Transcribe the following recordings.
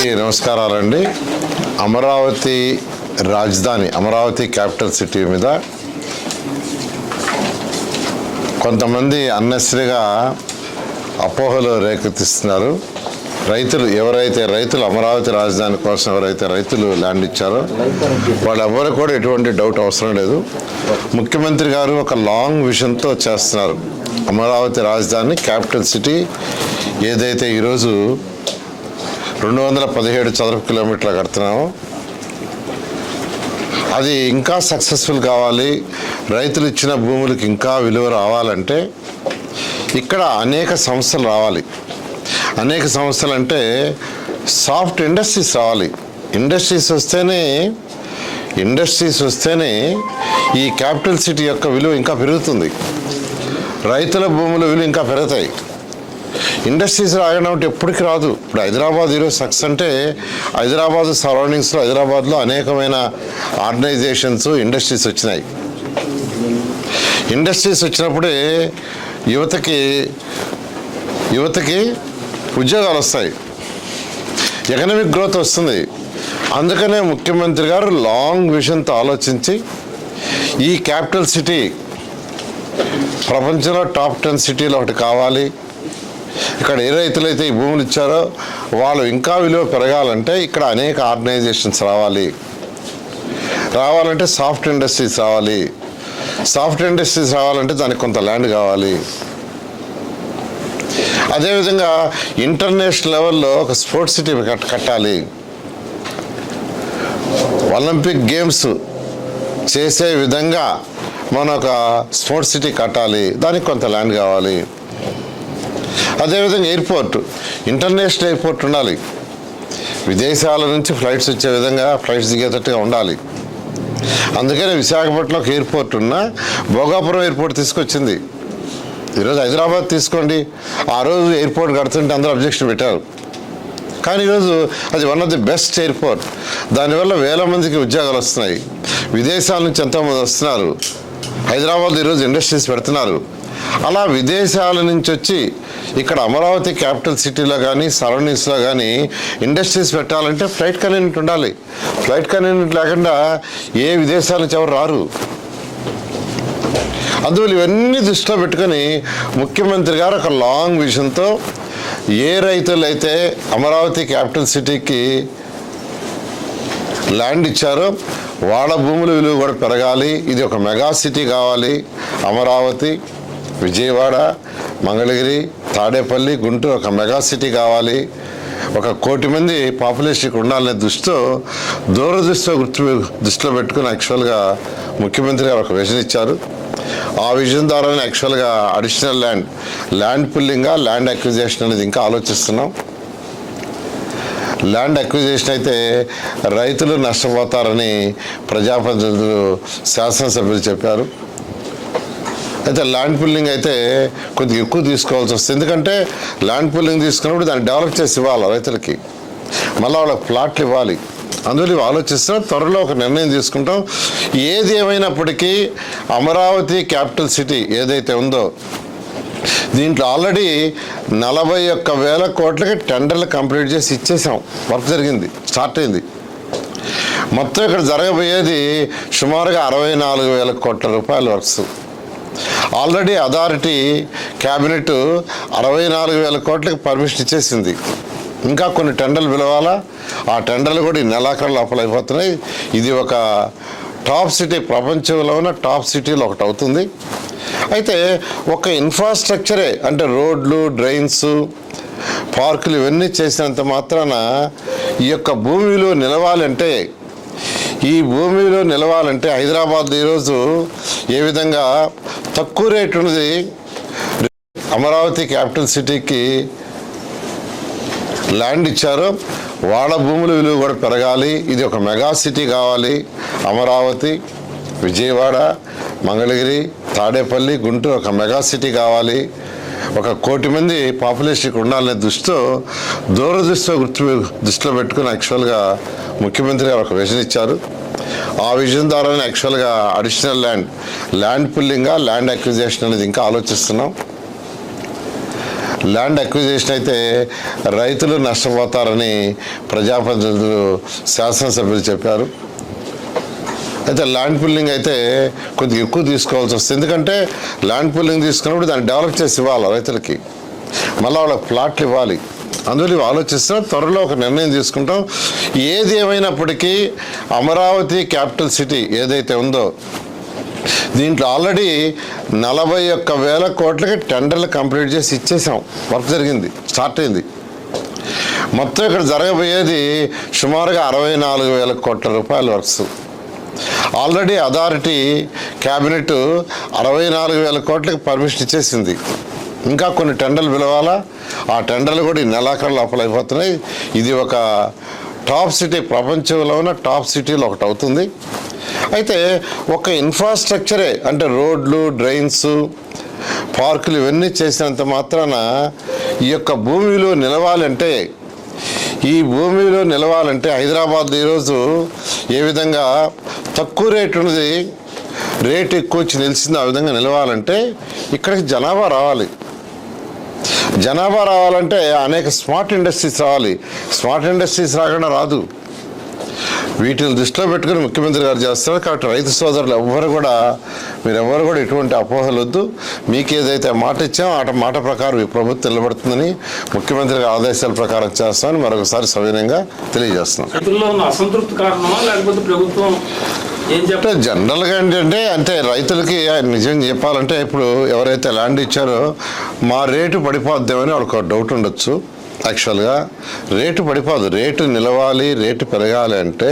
అందరికీ నమస్కారాలండి. అమరావతి రాజధాని అమరావతి క్యాపిటల్ సిటీ మీద కొంతమంది అన్నెసరిగా అపోహలు రేకెత్తిస్తున్నారు. రైతులు ఎవరైతే రైతులు అమరావతి రాజధాని కోసం ఎవరైతే రైతులు ల్యాండ్ ఇచ్చారో వాళ్ళెవ్వరు కూడా ఎటువంటి డౌట్ అవసరం లేదు. ముఖ్యమంత్రి గారు ఒక లాంగ్ విషన్తో చేస్తున్నారు. అమరావతి రాజధాని క్యాపిటల్ సిటీ ఏదైతే ఈరోజు రెండు వందల పదిహేడు చదరపు కిలోమీటర్లు కడుతున్నాము. అది ఇంకా సక్సెస్ఫుల్ కావాలి. రైతులు ఇచ్చిన భూములకు ఇంకా విలువ రావాలంటే ఇక్కడ అనేక సంస్థలు రావాలి. అనేక సంస్థలు అంటే సాఫ్ట్ ఇండస్ట్రీస్ రావాలి. ఇండస్ట్రీస్ వస్తేనే ఇండస్ట్రీస్ వస్తేనే ఈ క్యాపిటల్ సిటీ యొక్క విలువ ఇంకా పెరుగుతుంది. రైతుల భూముల విలువ ఇంకా పెరుగుతాయి. ఇండస్ట్రీస్ రాయడం అంటే ఎప్పటికి రాదు. ఇప్పుడు హైదరాబాద్ ఈరోజు సక్సెస్ అంటే హైదరాబాద్ సరౌండింగ్స్లో హైదరాబాద్లో అనేకమైన ఆర్గనైజేషన్స్ ఇండస్ట్రీస్ వచ్చినాయి. ఇండస్ట్రీస్ వచ్చినప్పుడే యువతకి యువతకి ఉద్యోగాలు వస్తాయి. ఎకనామిక్ గ్రోత్ వస్తుంది. అందుకనే ముఖ్యమంత్రి గారు లాంగ్ విజన్తో ఆలోచించి ఈ క్యాపిటల్ సిటీ ప్రపంచంలో టాప్ టెన్ సిటీలో ఒకటి కావాలి. ఇక్కడ ఏ రైతులైతే ఈ భూములు ఇచ్చారో వాళ్ళు ఇంకా విలువ పెరగాలంటే ఇక్కడ అనేక ఆర్గనైజేషన్స్ రావాలి. రావాలంటే సాఫ్ట్ ఇండస్ట్రీస్ రావాలి. సాఫ్ట్ ఇండస్ట్రీస్ రావాలంటే దానికి కొంత ల్యాండ్ కావాలి. అదేవిధంగా ఇంటర్నేషనల్ లెవెల్లో ఒక స్పోర్ట్స్ సిటీ కట్ కట్టాలి. ఒలింపిక్ గేమ్స్ చేసే విధంగా మన ఒక స్పోర్ట్స్ సిటీ కట్టాలి. దానికి కొంత ల్యాండ్ కావాలి. అదేవిధంగా ఎయిర్పోర్ట్ ఇంటర్నేషనల్ ఎయిర్పోర్ట్ ఉండాలి. విదేశాల నుంచి ఫ్లైట్స్ వచ్చే విధంగా ఫ్లైట్స్ దిగేటట్టుగా ఉండాలి. అందుకనే విశాఖపట్నంలో ఎయిర్పోర్ట్ ఉన్న భోగాపురం ఎయిర్పోర్ట్ తీసుకొచ్చింది. ఈరోజు హైదరాబాద్ తీసుకోండి. ఆ రోజు ఎయిర్పోర్ట్ కడుతుంటే అందరూ అబ్జెక్షన్ పెట్టారు. కానీ ఈరోజు అది one of the best airport. దానివల్ల వేల మందికి ఉద్యోగాలు వస్తున్నాయి. విదేశాల నుంచి ఎంతోమంది వస్తున్నారు. హైదరాబాద్ ఈరోజు ఇండస్ట్రీస్ పెడుతున్నారు. అలా విదేశాల నుంచి వచ్చి ఇక్కడ అమరావతి క్యాపిటల్ సిటీలో కానీ సరౌండింగ్స్లో కానీ ఇండస్ట్రీస్ పెట్టాలంటే ఫ్లైట్ కన్వీనియంట్ ఉండాలి. ఫ్లైట్ కన్వీనియంట్ లేకుండా ఏ విదేశాల నుంచి ఎవరు రారు. అందువల్ల ఇవన్నీ దృష్టిలో పెట్టుకొని ముఖ్యమంత్రి గారు ఒక లాంగ్ విజన్తో ఏ రైతులు అయితే అమరావతి క్యాపిటల్ సిటీకి ల్యాండ్ ఇచ్చారో వాళ్ళ భూముల విలువ కూడా పెరగాలి. ఇది ఒక మెగా సిటీ కావాలి అమరావతి. విజయవాడ మంగళగిరి తాడేపల్లి గుంటూరు ఒక మెగా సిటీ కావాలి. ఒక కోటి మంది పాపులేషన్ ఇక్కడ ఉండాలనే దృష్టితో దూరదృష్టితో గుర్తు దృష్టిలో పెట్టుకుని యాక్చువల్గా ముఖ్యమంత్రి గారు ఒక విజన్ ఇచ్చారు. ఆ విజన్ ద్వారానే యాక్చువల్గా అడిషనల్ ల్యాండ్ ల్యాండ్ పుల్లింగ్గా ల్యాండ్ అక్విజేషన్ అనేది ఇంకా ఆలోచిస్తున్నాం. ల్యాండ్ అక్విజేషన్ అయితే రైతులు నష్టపోతారని ప్రజాప్రతినిధులు శాసనసభ్యులు చెప్పారు. అయితే ల్యాండ్ పుల్లింగ్ అయితే కొద్దిగా ఎక్కువ తీసుకోవాల్సి వస్తుంది. ఎందుకంటే ల్యాండ్ పుల్లింగ్ తీసుకున్నప్పుడు దాన్ని డెవలప్ చేసి ఇవ్వాలి రైతులకి. మళ్ళీ వాళ్ళకి ప్లాట్లు ఇవ్వాలి. అందులో ఇవి ఆలోచిస్తున్నాం త్వరలో ఒక నిర్ణయం తీసుకుంటాం. ఏది ఏమైనప్పటికీ అమరావతి క్యాపిటల్ సిటీ ఏదైతే ఉందో దీంట్లో ఆల్రెడీ నలభై ఒక్క వేల కోట్లకి టెండర్లు కంప్లీట్ చేసి ఇచ్చేసాం. వర్క్ జరిగింది స్టార్ట్ అయింది. మొత్తం ఇక్కడ జరగబోయేది సుమారుగా అరవై నాలుగు వేల కోట్ల రూపాయల వర్క్స్. ఆల్రెడీ అథారిటీ క్యాబినెట్ అరవై నాలుగు వేల కోట్లకు పర్మిషన్ ఇచ్చేసింది. ఇంకా కొన్ని టెండర్లు పిలవాలా? ఆ టెండర్లు కూడా ఈ నెలాఖరు లోపల అయిపోతున్నాయి. ఇది ఒక టాప్ సిటీ ప్రపంచంలో ఉన్న టాప్ సిటీలో ఒకటి అవుతుంది. అయితే ఒక ఇన్ఫ్రాస్ట్రక్చరే అంటే రోడ్లు డ్రైన్స్ పార్కులు ఇవన్నీ చేసినంత మాత్రాన ఈ యొక్క భూమిలో నిలవాలంటే ఈ భూమిలో నిలవాలంటే హైదరాబాద్ ఈరోజు ఏ విధంగా తక్కువ రేటు ఉన్నది. అమరావతి క్యాపిటల్ సిటీకి ల్యాండ్ ఇచ్చారు. వాళ్ళ భూముల విలువ కూడా పెరగాలి. ఇది ఒక మెగా సిటీ కావాలి. అమరావతి విజయవాడ మంగళగిరి తాడేపల్లి గుంటూరు ఒక మెగా సిటీ కావాలి. ఒక కోటి మంది పాపులేషన్ ఇక్కడ ఉండాలనే దృష్టితో దూరదృష్టితో గుర్తు దృష్టిలో పెట్టుకుని యాక్చువల్గా ముఖ్యమంత్రి గారు ఒక విజన్ ఇచ్చారు. ఆ విజన్ ద్వారానే యాక్చువల్గా అడిషనల్ ల్యాండ్ ల్యాండ్ పుల్లింగా ల్యాండ్ అక్విజేషన్ అనేది ఇంకా ఆలోచిస్తున్నాం. ల్యాండ్ అక్విజేషన్ అయితే రైతులు నష్టపోతారని ప్రజాప్రతినిధులు శాసనసభ్యులు చెప్పారు. అయితే ల్యాండ్ పుల్లింగ్ అయితే కొద్దిగా ఎక్కువ తీసుకోవాల్సి వస్తుంది. ఎందుకంటే ల్యాండ్ పుల్లింగ్ తీసుకున్నప్పుడు దాన్ని డెవలప్ చేసి ఇవ్వాలి రైతులకి. మళ్ళీ వాళ్ళకి ప్లాట్లు ఇవ్వాలి. అందులో ఆలోచిస్తున్నా త్వరలో ఒక నిర్ణయం తీసుకుంటాం ఏది ఏమైనప్పటికీ అమరావతి క్యాపిటల్ సిటీ ఏదైతే ఉందో దీంట్లో ఆల్రెడీ నలభై ఒక్క వేల కోట్లకి టెండర్లు కంప్లీట్ చేసి ఇచ్చేసాం. వర్క్ జరిగింది స్టార్ట్ అయింది. మొత్తం ఇక్కడ జరగబోయేది సుమారుగా అరవై నాలుగు వేల కోట్ల రూపాయల వర్క్స్. ఆల్రెడీ అథారిటీ క్యాబినెట్ అరవై నాలుగు వేల కోట్లకి పర్మిషన్ ఇచ్చేసింది. ఇంకా కొన్ని టెండర్లు పిలవాలా? ఆ టెండర్లు కూడా ఈ నెలాఖరు లోపల అయిపోతున్నాయి. ఇది ఒక టాప్ సిటీ ప్రపంచంలో ఉన్న టాప్ సిటీలో ఒకటి అవుతుంది. అయితే ఒక ఇన్ఫ్రాస్ట్రక్చరే అంటే రోడ్లు డ్రైన్స్ పార్కులు ఇవన్నీ చేసినంత మాత్రాన ఈ యొక్క భూమిలో నిలవాలంటే ఈ భూమిలో నిలవాలంటే హైదరాబాద్ ఈరోజు ఏ విధంగా తక్కువ రేటు ఉన్నది రేటు ఎక్కువ వచ్చి నిలిచింది ఆ విధంగా నిలవాలంటే ఇక్కడికి జనాభా రావాలి. జనాభా రావాలంటే అనేక స్మార్ట్ ఇండస్ట్రీస్ రావాలి. స్మార్ట్ ఇండస్ట్రీస్ రాకుండా రాదు. వీటిని దృష్టిలో పెట్టుకుని ముఖ్యమంత్రి గారు చేస్తారు కాబట్టి రైతు సోదరులు ఎవ్వరు కూడా మీరు ఎవ్వరు కూడా ఎటువంటి అపోహలు వద్దు మీకు ఏదైతే మాట ఇచ్చామో ఆ మాట ప్రకారం ఈ ప్రభుత్వం నిలబడుతుందని ముఖ్యమంత్రి ఆదేశాల ప్రకారం చేస్తామని మరొకసారి సవినయంగా తెలియజేస్తున్నాం. రైతుల్లో ఉన్న అసంతృప్తి కారణమా లేకపోతే ప్రభుత్వం ఏం అంటే జనరల్గా ఏంటంటే అంటే రైతులకి నిజం చెప్పాలంటే ఇప్పుడు ఎవరైతే ల్యాండ్ ఇచ్చారో మా రేటు పడిపోద్దామని వాళ్ళకి ఒక డౌట్ ఉండొచ్చు. యాక్చువల్గా రేటు పడిపోదు. రేటు నిలవాలి రేటు పెరగాలి అంటే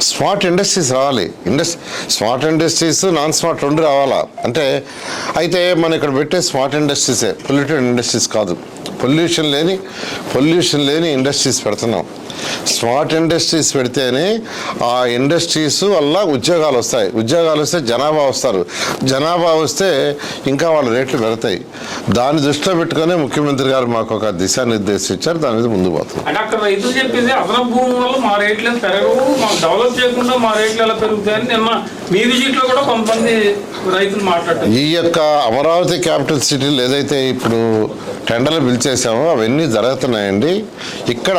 స్మార్ట్ ఇండస్ట్రీస్ రావాలి. Indus smart industries non smart రెండు రావాలా? అంటే అయితే మనం ఇక్కడ పెట్టే స్మార్ట్ ఇండస్ట్రీసే. పొల్యూటెడ్ ఇండస్ట్రీస్ కాదు. పొల్యూషన్ లేని పొల్యూషన్ లేని ఇండస్ట్రీస్ పెడుతున్నాం. స్మార్ట్ ఇండస్ట్రీస్ పెడితేనే ఆ ఇండస్ట్రీస్ వల్ల ఉద్యోగాలు వస్తాయి. ఉద్యోగాలు వస్తే జనాభా వస్తారు. జనాభా వస్తే ఇంకా వాళ్ళ రేట్లు పెడతాయి దాన్ని దృష్టిలో పెట్టుకొని ముఖ్యమంత్రి గారు మాకు ఒక దిశానిర్దేశం ఇచ్చారు. దాని మీద ముందు పోతుంది రైతులు చెప్పింది అదనపు భూమి వల్ల మా రేట్లు పెరగవు. మాకు డెవలప్ చేయకుండా మా రేట్లు ఎలా పెరుగుతాయని నిన్న మీ విజిట్లో కూడా కొంతమంది రైతులు మాట్లాడారు ఈ యొక్క అమరావతి క్యాపిటల్ సిటీలు ఏదైతే ఇప్పుడు టెండర్లు పిలిచేసామో అవన్నీ జరుగుతున్నాయండి. ఇక్కడ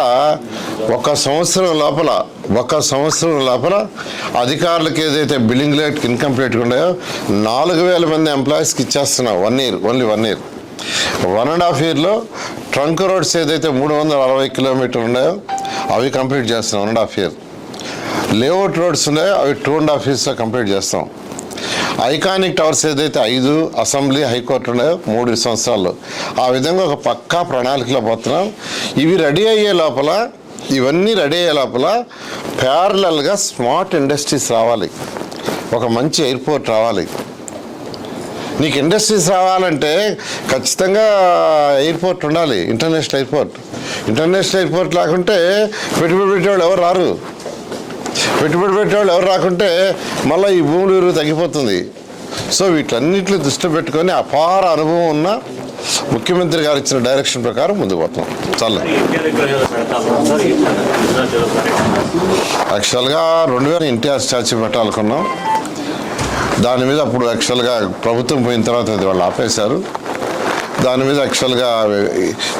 ఒక సంవత్సరం లోపల ఒక సంవత్సరం లోపల అధికారులకు ఏదైతే బిల్లింగ్ రేట్ ఇన్కంప్లీట్గా ఉన్నాయో నాలుగు వేల మంది ఎంప్లాయీస్కి ఇచ్చేస్తున్నాం one year only one year. One and half ఇయర్లో ట్రంక్ రోడ్స్ ఏదైతే మూడు వందల అరవై కిలోమీటర్లు ఉన్నాయో అవి కంప్లీట్ చేస్తున్నాం one and half year. Layout roads ఉన్నాయో అవి టూ అండ్ హాఫ్ ఇయర్స్లో కంప్లీట్ చేస్తాం. ఐకానిక్ టవర్స్ ఏదైతే ఐదు అసెంబ్లీ హైకోర్టు ఉన్నాయో మూడు సంవత్సరాలు ఆ విధంగా ఒక పక్కా ప్రణాళికలో పోతున్నాం. ఇవి రెడీ అయ్యే లోపల ఇవన్నీ రెడీ అయ్యే లోపల ప్యారలల్గా స్మార్ట్ ఇండస్ట్రీస్ రావాలి. ఒక మంచి ఎయిర్పోర్ట్ రావాలి. నీకు ఇండస్ట్రీస్ రావాలంటే ఖచ్చితంగా ఎయిర్పోర్ట్ ఉండాలి ఇంటర్నేషనల్ ఎయిర్పోర్ట్ ఇంటర్నేషనల్ ఎయిర్పోర్ట్ లేకుంటే పెట్టుబడి పెట్టేవాళ్ళు ఎవరు రారు. పెట్టుబడి పెట్టేవాళ్ళు ఎవరు రాకుంటే మళ్ళీ ఈ భూములు విలువ తగ్గిపోతుంది. సో వీటన్నిటిని దృష్టిలో పెట్టుకొని అపార అనుభవం ఉన్న ముఖ్యమంత్రి గారు ఇచ్చిన డైరెక్షన్ ప్రకారం ముందుకు పోతాం. చాలా. యాక్చువల్గా రెండు వేల ఎన్టీఆర్ స్టాచ్యూ పెట్టాలనుకున్నాం. దాని మీద అప్పుడు యాక్చువల్గా ప్రభుత్వం పోయిన తర్వాత అది వాళ్ళు ఆపేశారు. దాని మీద యాక్చువల్గా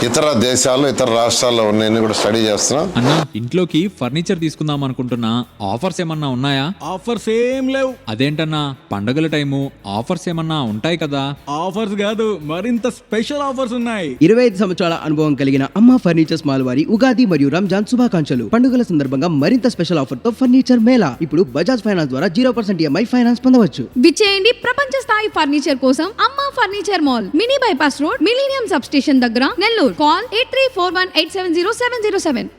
ఇతర దేశాల్లో ఇతర రాష్ట్రాల్లో ఉన్నాయని కూడా స్టడీ చేస్తున్నాం. అన్నా ఇంట్లోకి ఫర్నిచర్ తీసుకుందాం అనుకుంటున్నా ఆఫర్స్ ఏమన్నా ఉన్నాయా? ఆఫర్స్ ఏం లేవు. అదేంటన్నా పండగల టైము ఆఫర్స్ ఏమన్నా ఉంటాయి కదా? ఆఫర్స్ కాదు మరింత స్పెషల్ ఆఫర్స్ ఉన్నాయి. ఇరవై ఐదు సంవత్సరాల అనుభవం కలిగిన అమ్మ ఫర్నిచర్స్ మాల్ వారి ఉగాది మరియు రంజాన్ శుభాకాంక్షలు. పండుగల సందర్భంగా మరింత స్పెషల్ ఆఫర్తో ఫర్నిచర్ మేళా. ఇప్పుడు బజాజ్ ఫైనాన్స్ ద్వారా జీరో పర్సెంట్ ఈఎంఐ ఫైనాన్స్ పొందవచ్చు. విచ్చేయండి ప్రపంచ స్థాయి ఫర్నిచర్ కోసం Amma furniture mall mini bypass road millennium substation దగ్గర Nellore. Call eight three four one eight seven zero seven zero seven.